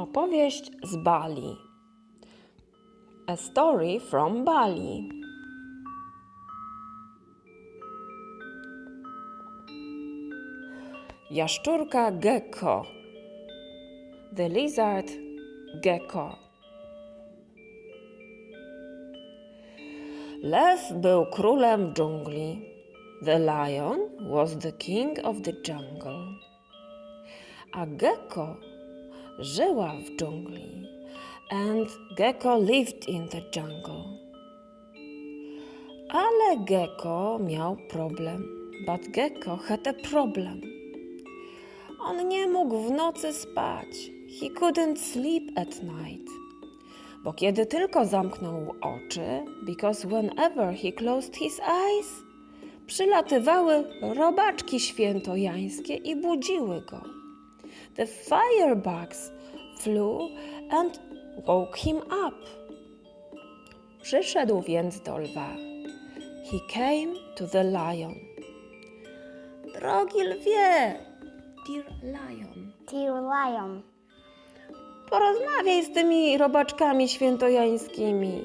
Opowieść z Bali. A story from Bali. Jaszczurka gecko. The lizard gecko. Lew był królem dżungli. The lion was the king of the jungle. A gecko żyła w dżungli. And gecko lived in the jungle. Ale gecko miał problem. But gecko had a problem. On nie mógł w nocy spać. He couldn't sleep at night. Bo kiedy tylko zamknął oczy, because whenever he closed his eyes, przylatywały robaczki świętojańskie i budziły go. The firebugs flew and woke him up. Przyszedł więc do lwa. He came to the lion. Drogi lwie, dear lion, Dear Lion, porozmawiaj z tymi robaczkami świętojańskimi.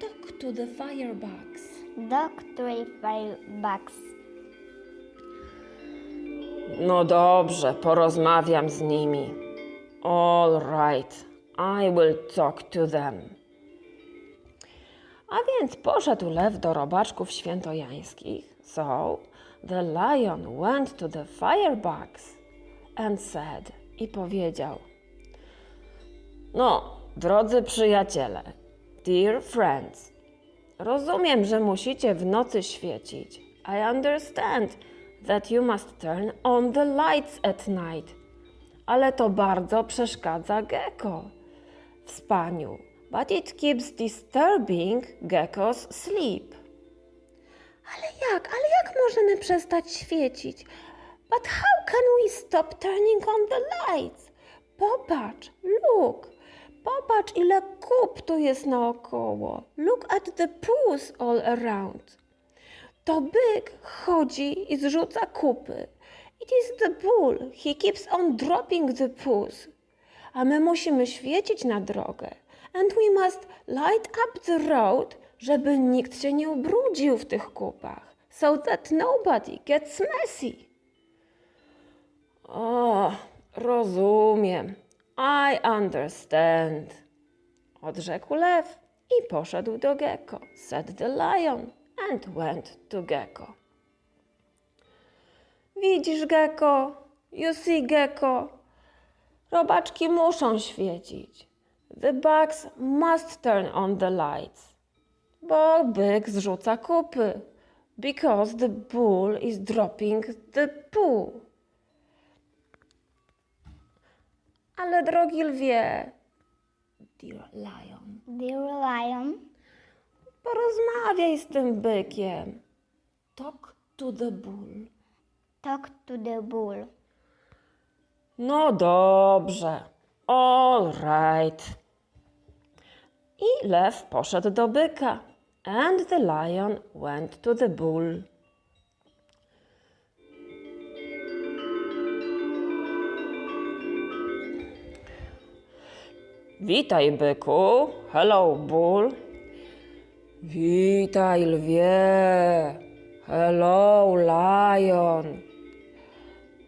Talk to the firebugs. Dog Three Firebugs. No dobrze, porozmawiam z nimi. All right, I will talk to them. A więc poszedł lew do robaczków świętojańskich. So the lion went to the firebugs and said i powiedział: No, drodzy przyjaciele, dear friends, rozumiem, że musicie w nocy świecić. I understand that you must turn on the lights at night. Ale to bardzo przeszkadza gecko w spaniu. But it keeps disturbing gecko's sleep. Ale jak? Ale jak możemy przestać świecić? But how can we stop turning on the lights? Popatrz, look. Popatrz, ile kup tu jest naokoło. Look at the pools all around. To byk chodzi i zrzuca kupy. It is the bull. He keeps on dropping the poos. A my musimy świecić na drogę. And we must light up the road, żeby nikt się nie ubrudził w tych kupach. So that nobody gets messy. O, rozumiem. I understand. Odrzekł lew i poszedł do gecko. Said the lion and went to gecko. Widzisz, gecko? You see, gecko? Robaczki muszą świecić. The bugs must turn on the lights. Bo byk zrzuca kupy. Because the bull is dropping the poo. Ale drogi lwie, dear lion, Dear Lion, porozmawiaj z tym bykiem. Talk to the bull. talk to the bull. No dobrze. All right. I lew poszedł do byka. And the lion went to the bull. Witaj, byku. Hello, bull. Witaj, lwie. Hello, lion.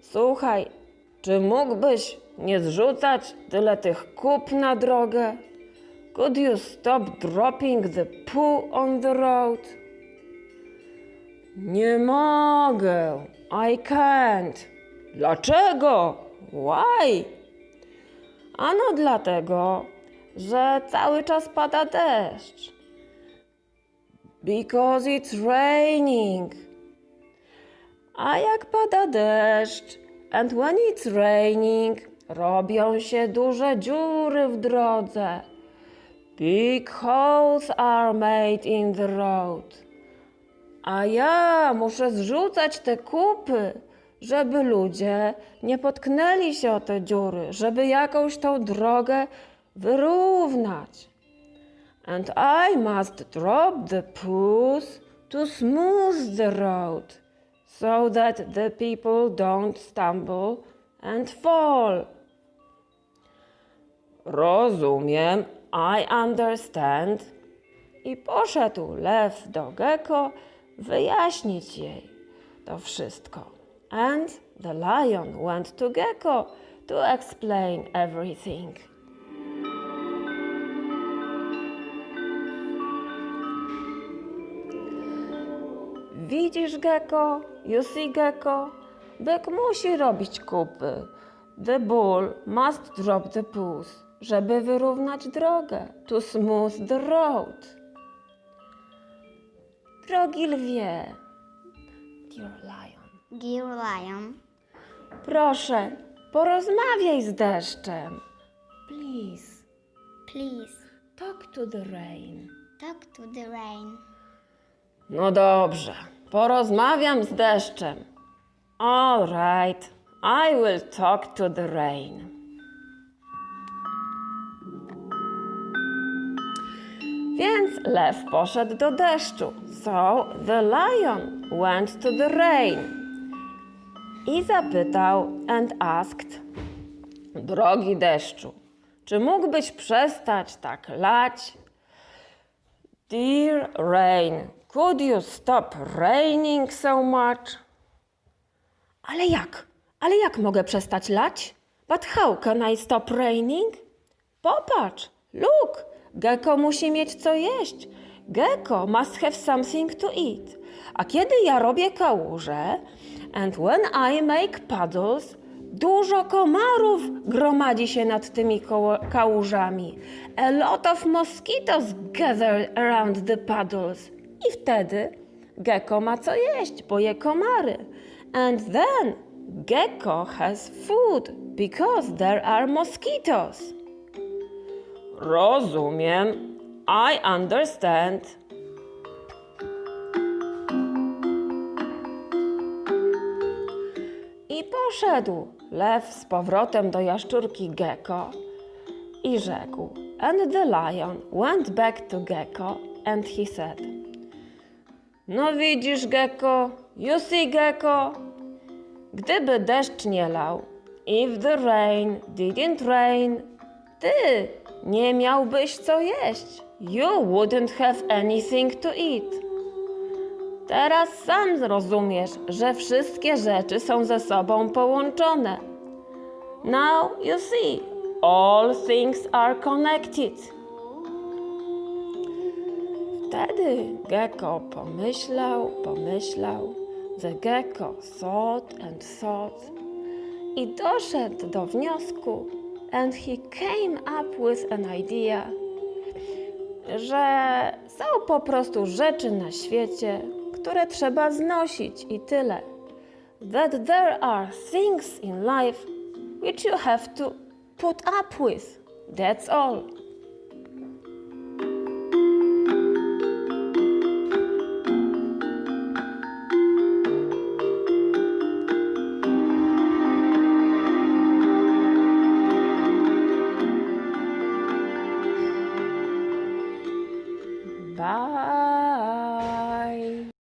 Słuchaj, czy mógłbyś nie zrzucać tyle tych kup na drogę? Could you stop dropping the poo on the road? Nie mogę. I can't. Dlaczego? Why? Ano dlatego, że cały czas pada deszcz. Because it's raining. A jak pada deszcz, and when it's raining, robią się duże dziury w drodze. Big holes are made in the road. A ja muszę zrzucać te kupy, żeby ludzie nie potknęli się o te dziury, żeby jakąś tą drogę wyrównać. And I must drop the poos to smooth the road, so that the people don't stumble and fall. rozumiem, I understand. I poszedł lew do Gecko wyjaśnić jej to wszystko. And the lion went to Gecko to explain everything. Widzisz, Gecko? You see, Gecko? Byk musi robić kupy. The bull must drop the paws, żeby wyrównać drogę. To smooth the road. Drogi lwie, dear lion, Dear lion, proszę, porozmawiaj z deszczem. Please, please talk to the rain. talk to the rain. No dobrze, porozmawiam z deszczem. All right, I will talk to the rain. Więc lew poszedł do deszczu. So the lion went to the rain. I zapytał and asked, drogi deszczu, czy mógłbyś przestać tak lać? Dear rain, could you stop raining so much? Ale jak? Ale jak mogę przestać lać? But how can I stop raining? Popatrz, look, gecko musi mieć co jeść. Gecko must have something to eat. A kiedy ja robię kałuże, and when I make puddles, dużo komarów gromadzi się nad tymi kałużami. A lot of mosquitoes gather around the puddles. I wtedy gecko ma co jeść, bo je komary. And then gecko has food because there are mosquitoes. Rozumiem. I understand. I poszedł lew z powrotem do jaszczurki Gecko i rzekł: And the lion went back to Gecko and he said: No widzisz, Gecko, you see, Gecko, gdyby deszcz nie lał, if the rain didn't rain, ty nie miałbyś co jeść. You wouldn't have anything to eat. Teraz sam zrozumiesz, że wszystkie rzeczy są ze sobą połączone. Now you see, all things are connected. Wtedy Gecko pomyślał, pomyślał. The Gecko thought and thought i doszedł do wniosku and he came up with an idea, że są po prostu rzeczy na świecie, które trzeba znosić i tyle. That there are things in life which you have to put up with. That's all.